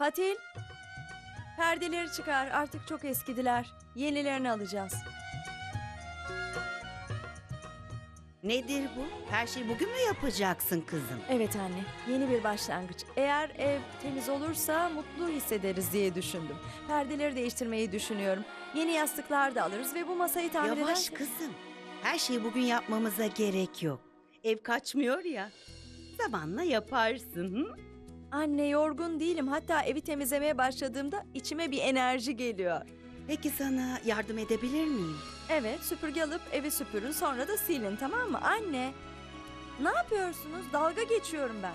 Patil. Perdeleri çıkar. Artık çok eskidiler. Yenilerini alacağız. Nedir bu? Her şeyi bugün mü yapacaksın kızım? Evet anne. Yeni bir başlangıç. Eğer ev temiz olursa mutlu hissederiz diye düşündüm. Perdeleri değiştirmeyi düşünüyorum. Yeni yastıklar da alırız ve bu masayı tamir Yavaş ederken- kızım. Her şeyi bugün yapmamıza gerek yok. Ev kaçmıyor ya. Zamanla yaparsın. Hı? Anne yorgun değilim. Hatta evi temizlemeye başladığımda içime bir enerji geliyor. Peki sana yardım edebilir miyim? Evet süpürge alıp evi süpürün sonra da silin tamam mı? Anne ne yapıyorsunuz? Dalga geçiyorum ben.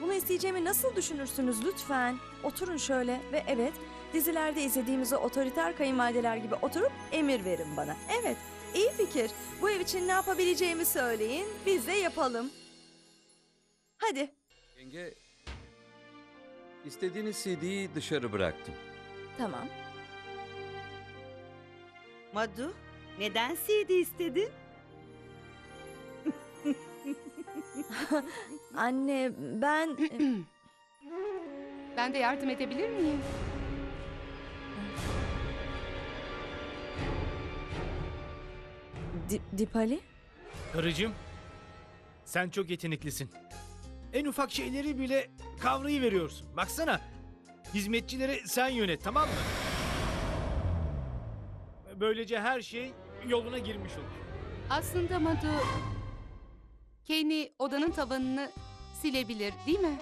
Bunu isteyeceğimi nasıl düşünürsünüz lütfen? Oturun şöyle ve evet dizilerde izlediğimiz o otoriter kayınvalideler gibi oturup emir verin bana. Evet iyi fikir. Bu ev için ne yapabileceğimi söyleyin biz de yapalım. Hadi Yenge, istediğiniz CD'yi dışarı bıraktım. tamam. Madu, neden CD istedin? Anne ben... Ben de yardım edebilir miyim? Di- Dipali? Karıcığım, sen çok yeteneklisin. En ufak şeyleri bile kavrayıveriyorsun. Baksana, hizmetçileri sen yönet tamam mı? Böylece her şey yoluna girmiş olur. Aslında Madu... Kenny odanın tavanını silebilir değil mi?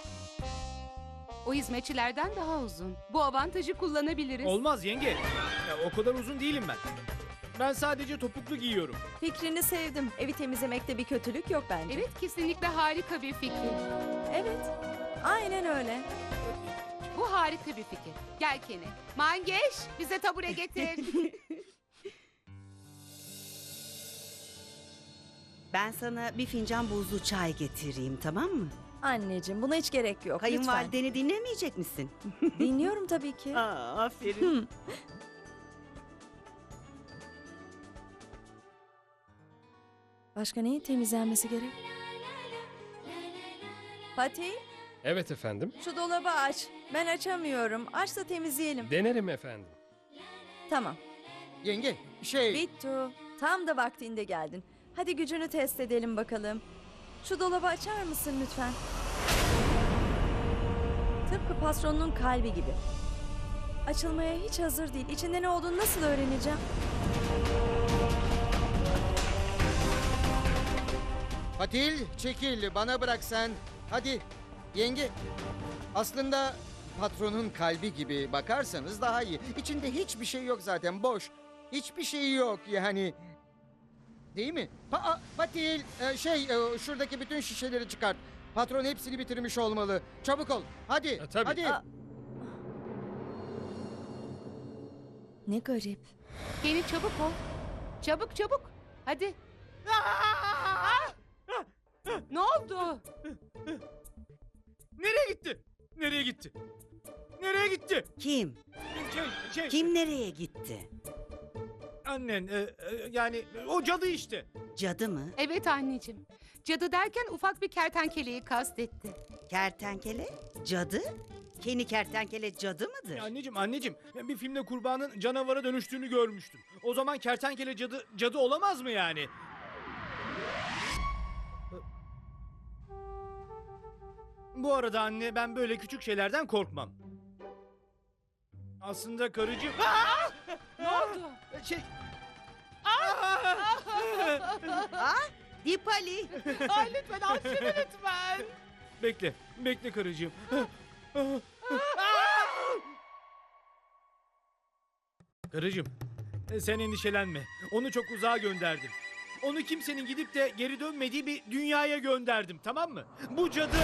O hizmetçilerden daha uzun. Bu avantajı kullanabiliriz. Olmaz yenge. Ya, o kadar uzun değilim ben. Ben sadece topuklu giyiyorum. Fikrini sevdim. Evi temizlemekte bir kötülük yok bence. Evet kesinlikle harika bir fikir. Evet. Aynen öyle. Bu harika bir fikir. Gel Kenny. Mangeş bize tabure getir. Ben sana bir fincan buzlu çay getireyim tamam mı? Anneciğim buna hiç gerek yok. Kayınvalideni dinlemeyecek misin? Lütfen. Dinliyorum tabii ki. Aa, aferin. Başka neyin temizlenmesi gerek? Fatih, Evet efendim. şu dolabı aç. Ben açamıyorum. Aç da temizleyelim. Denerim efendim. Tamam. Yenge şey Bittu. Tam da vaktinde geldin. Hadi gücünü test edelim bakalım. Şu dolabı açar mısın lütfen? Tıpkı patronun kalbi gibi. Açılmaya hiç hazır değil. İçinde ne olduğunu nasıl öğreneceğim? Patil çekil bana bırak sen. Hadi yenge. Aslında patronun kalbi gibi bakarsanız daha iyi. İçinde hiçbir şey yok zaten boş. Hiçbir şey yok yani. Değil mi? Pa Patil e, şey e, şuradaki bütün şişeleri çıkart. Patron hepsini bitirmiş olmalı. Çabuk ol. Hadi. E, tabii. Hadi. Aa. Ne garip. Kenny çabuk ol. Çabuk çabuk. Hadi. Ne oldu? Nereye gitti? Nereye gitti? Nereye gitti? Kim? Şey, şey, Kim nereye gitti? Annen, e, e, yani o cadı işte. Cadı mı? Evet anneciğim. Cadı derken ufak bir kertenkeleyi kastetti. Kertenkele? Cadı? Keni kertenkele cadı mıdır? Ya anneciğim, anneciğim, ben bir filmde kurbanın canavara dönüştüğünü görmüştüm. O zaman kertenkele cadı, cadı olamaz mı yani? Bu arada anne ben böyle küçük şeylerden korkmam. Aslında karıcığım... Aa! Ne oldu? Şey... Dipali. Ay lütfen al şunu lütfen. Bekle, bekle karıcığım. Karıcığım, e, sen endişelenme. Onu çok uzağa gönderdim. Onu kimsenin gidip de geri dönmediği bir dünyaya gönderdim, tamam mı? Bu cadı...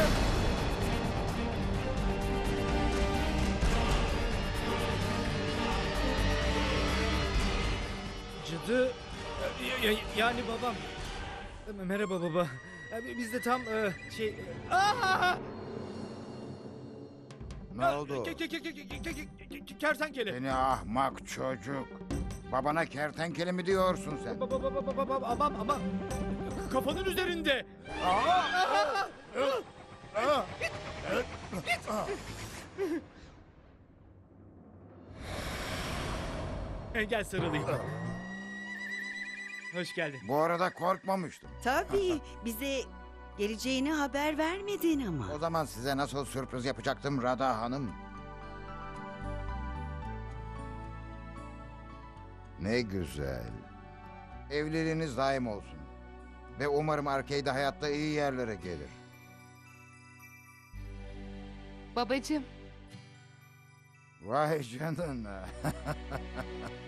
başladı. Yani babam. Merhaba baba. Biz de tam e, şey... E, Aa! Ne oldu? Kertenkele. Seni ahmak çocuk. Babana kertenkele mi diyorsun sen? Baba baba baba baba aman aman. Kafanın üzerinde. E, Gel sarılayım. Hoş geldin. Bu arada korkmamıştım. Tabii bize geleceğini haber vermedin ama. O zaman size nasıl sürpriz yapacaktım Rada Hanım? Ne güzel. Evliliğiniz daim olsun. Ve umarım Arcade'de hayatta iyi yerlere gelir. Babacığım, Vay canına.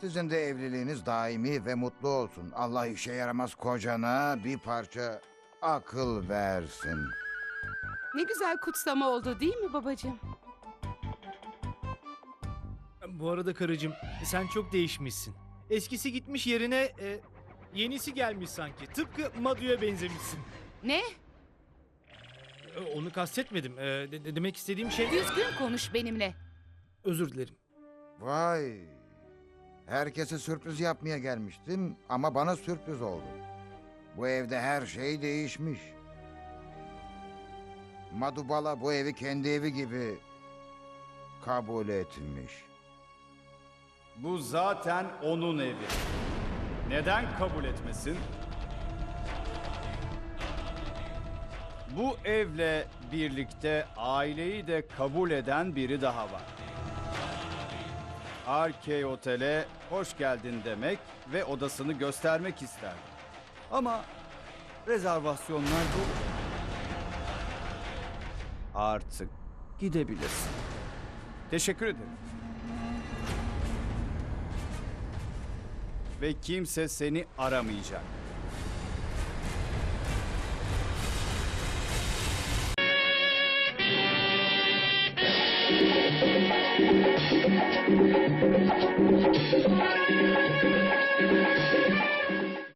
Sizin de evliliğiniz daimi ve mutlu olsun. Allah işe yaramaz kocana bir parça akıl versin. ne güzel kutsama oldu değil mi babacığım? Bu arada karıcığım sen çok değişmişsin. Eskisi gitmiş yerine e, yenisi gelmiş sanki. Tıpkı Madu'ya benzemişsin. Ne? E, Onu kastetmedim. E, de- de- demek istediğim şey... Düzgün konuş benimle. Özür dilerim. Vay. Herkese sürpriz yapmaya gelmiştim ama bana sürpriz oldu. Bu evde her şey değişmiş. Madubala bu evi kendi evi gibi kabul etmiş. Bu zaten onun evi. Neden kabul etmesin? Bu evle birlikte aileyi de kabul eden biri daha var. Arkey Otel'e hoş geldin demek ve odasını göstermek isterdi. Ama rezervasyonlar dolu. Artık gidebilirsin. Teşekkür ederim. ve kimse seni aramayacak. Thank you.